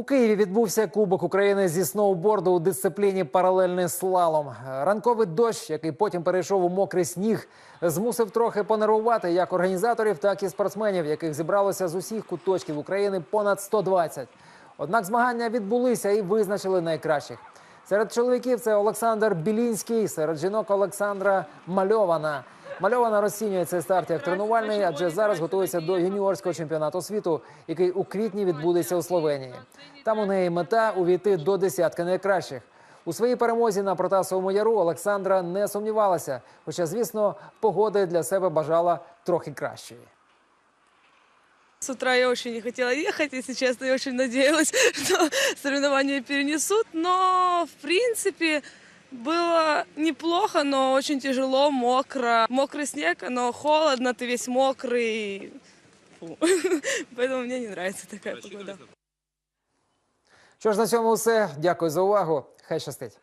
У Києві відбувся Кубок України зі сноуборду у дисципліні паралельний слалом. Ранковий дощ, який потім перейшов у мокрий сніг, змусив трохи понервувати як організаторів, так і спортсменів, яких зібралося з усіх куточків України понад 120. Однак змагання відбулися і визначили найкращих. Серед чоловіків це Олександр Білінський, серед жінок Олександра Мальована. Мальована розцінює цей старт як тренувальний, адже зараз готується до юніорського чемпіонату світу, який у квітні відбудеться у Словенії. Там у неї мета увійти до десятки найкращих. У своїй перемозі на Протасовому яру Олександра не сумнівалася, хоча, звісно, погоди для себе бажала трохи кращої. С утра я очень не хотела ехать, если честно, я очень надеялась, что соревнования перенесут, но в принципе было неплохо, но очень тяжело, мокро. Мокрый снег, но холодно, ты весь мокрый. Фу. Поэтому мне не нравится такая погода. Що ж на цьому все. Дякую за увагу. Хай щастить.